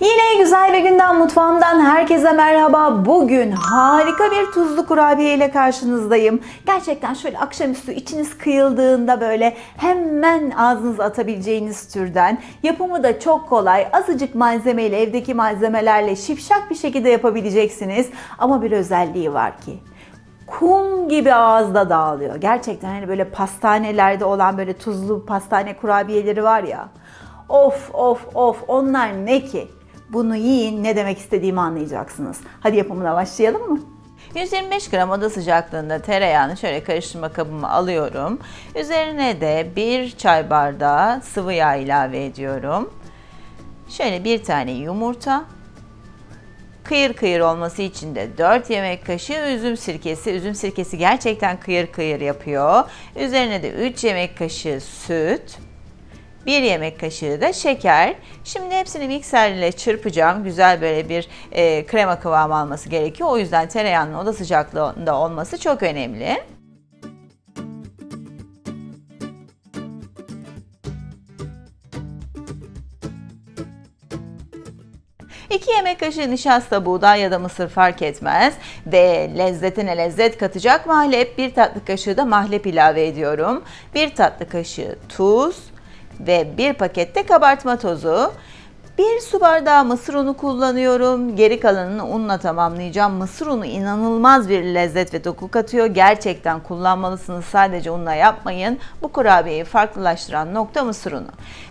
Yine güzel bir günden mutfağımdan herkese merhaba. Bugün harika bir tuzlu kurabiye ile karşınızdayım. Gerçekten şöyle akşamüstü içiniz kıyıldığında böyle hemen ağzınıza atabileceğiniz türden. Yapımı da çok kolay. Azıcık malzemeyle, evdeki malzemelerle şipşak bir şekilde yapabileceksiniz. Ama bir özelliği var ki kum gibi ağızda dağılıyor. Gerçekten hani böyle pastanelerde olan böyle tuzlu pastane kurabiyeleri var ya. Of of of onlar ne ki? Bunu yiyin ne demek istediğimi anlayacaksınız. Hadi yapımına başlayalım mı? 125 gram oda sıcaklığında tereyağını şöyle karıştırma kabıma alıyorum. Üzerine de bir çay bardağı sıvı yağ ilave ediyorum. Şöyle bir tane yumurta. Kıyır kıyır olması için de 4 yemek kaşığı üzüm sirkesi. Üzüm sirkesi gerçekten kıyır kıyır yapıyor. Üzerine de 3 yemek kaşığı süt. 1 yemek kaşığı da şeker. Şimdi hepsini mikserle çırpacağım. Güzel böyle bir e, krema kıvamı alması gerekiyor. O yüzden tereyağının oda sıcaklığında olması çok önemli. İki yemek kaşığı nişasta, buğday ya da mısır fark etmez. Ve lezzetine lezzet katacak mahlep, bir tatlı kaşığı da mahlep ilave ediyorum. Bir tatlı kaşığı tuz ve bir pakette kabartma tozu. Bir su bardağı mısır unu kullanıyorum. Geri kalanını unla tamamlayacağım. Mısır unu inanılmaz bir lezzet ve doku katıyor. Gerçekten kullanmalısınız. Sadece unla yapmayın. Bu kurabiyeyi farklılaştıran nokta mısır unu.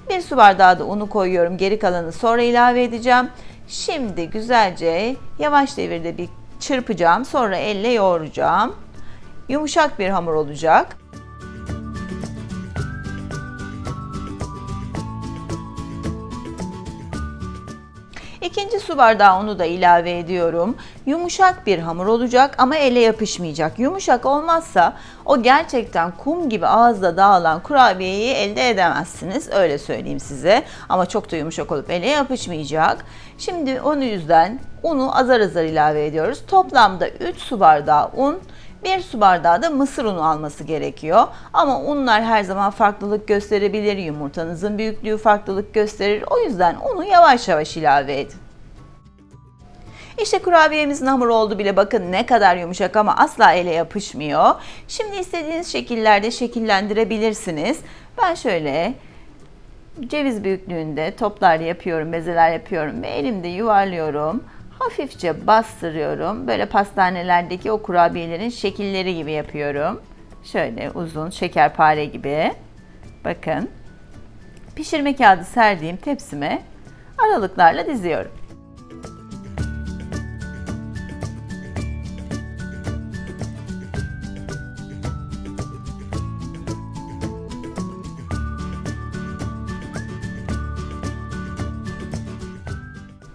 Bir su bardağı da unu koyuyorum. Geri kalanı sonra ilave edeceğim. Şimdi güzelce yavaş devirde bir çırpacağım. Sonra elle yoğuracağım. Yumuşak bir hamur olacak. İkinci su bardağı unu da ilave ediyorum. Yumuşak bir hamur olacak ama ele yapışmayacak. Yumuşak olmazsa o gerçekten kum gibi ağızda dağılan kurabiyeyi elde edemezsiniz. Öyle söyleyeyim size. Ama çok da yumuşak olup ele yapışmayacak. Şimdi onun yüzden unu azar azar ilave ediyoruz. Toplamda 3 su bardağı un, 1 su bardağı da mısır unu alması gerekiyor. Ama unlar her zaman farklılık gösterebilir. Yumurtanızın büyüklüğü farklılık gösterir. O yüzden unu yavaş yavaş ilave edin. İşte kurabiyemizin hamuru oldu bile bakın ne kadar yumuşak ama asla ele yapışmıyor. Şimdi istediğiniz şekillerde şekillendirebilirsiniz. Ben şöyle ceviz büyüklüğünde toplar yapıyorum, bezeler yapıyorum ve elimde yuvarlıyorum. Hafifçe bastırıyorum. Böyle pastanelerdeki o kurabiyelerin şekilleri gibi yapıyorum. Şöyle uzun şekerpare gibi. Bakın. Pişirme kağıdı serdiğim tepsime aralıklarla diziyorum.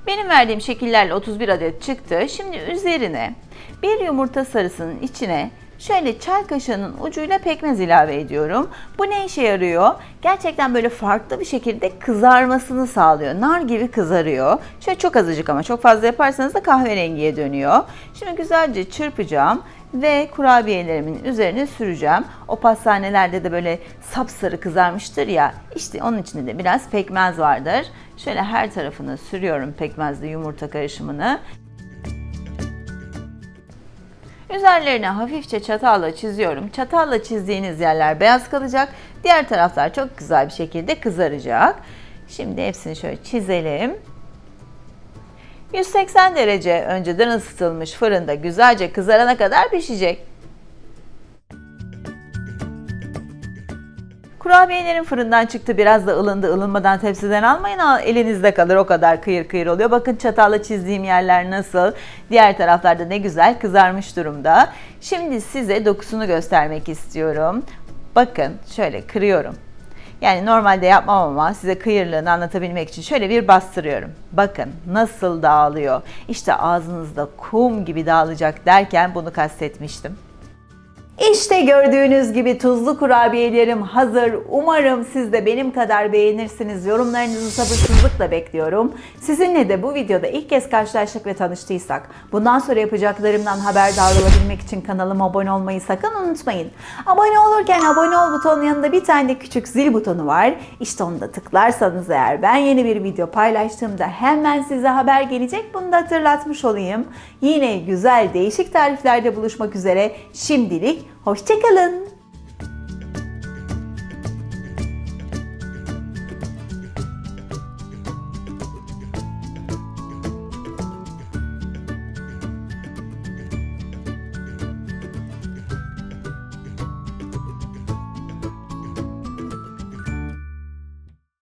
Benim verdiğim şekillerle 31 adet çıktı. Şimdi üzerine bir yumurta sarısının içine şöyle çay kaşığının ucuyla pekmez ilave ediyorum. Bu ne işe yarıyor? Gerçekten böyle farklı bir şekilde kızarmasını sağlıyor. Nar gibi kızarıyor. Şöyle çok azıcık ama çok fazla yaparsanız da kahverengiye dönüyor. Şimdi güzelce çırpacağım ve kurabiyelerimin üzerine süreceğim. O pastanelerde de böyle sapsarı kızarmıştır ya. İşte onun içinde de biraz pekmez vardır. Şöyle her tarafını sürüyorum pekmezli yumurta karışımını. Üzerlerine hafifçe çatalla çiziyorum. Çatalla çizdiğiniz yerler beyaz kalacak. Diğer taraflar çok güzel bir şekilde kızaracak. Şimdi hepsini şöyle çizelim. 180 derece önceden ısıtılmış fırında güzelce kızarana kadar pişecek. Kurabiyelerin fırından çıktı biraz da ılındı. Ilınmadan tepsiden almayın al- elinizde kalır o kadar kıyır kıyır oluyor. Bakın çatalla çizdiğim yerler nasıl. Diğer taraflarda ne güzel kızarmış durumda. Şimdi size dokusunu göstermek istiyorum. Bakın şöyle kırıyorum. Yani normalde yapmam ama size kıyırlığını anlatabilmek için şöyle bir bastırıyorum. Bakın nasıl dağılıyor. İşte ağzınızda kum gibi dağılacak derken bunu kastetmiştim. İşte gördüğünüz gibi tuzlu kurabiyelerim hazır. Umarım siz de benim kadar beğenirsiniz. Yorumlarınızı sabırsızlıkla bekliyorum. Sizinle de bu videoda ilk kez karşılaştık ve tanıştıysak, bundan sonra yapacaklarımdan haberdar olabilmek için kanalıma abone olmayı sakın unutmayın. Abone olurken abone ol butonun yanında bir tane de küçük zil butonu var. İşte onu da tıklarsanız eğer ben yeni bir video paylaştığımda hemen size haber gelecek. Bunu da hatırlatmış olayım. Yine güzel değişik tariflerde buluşmak üzere. Şimdilik hoşçakalın.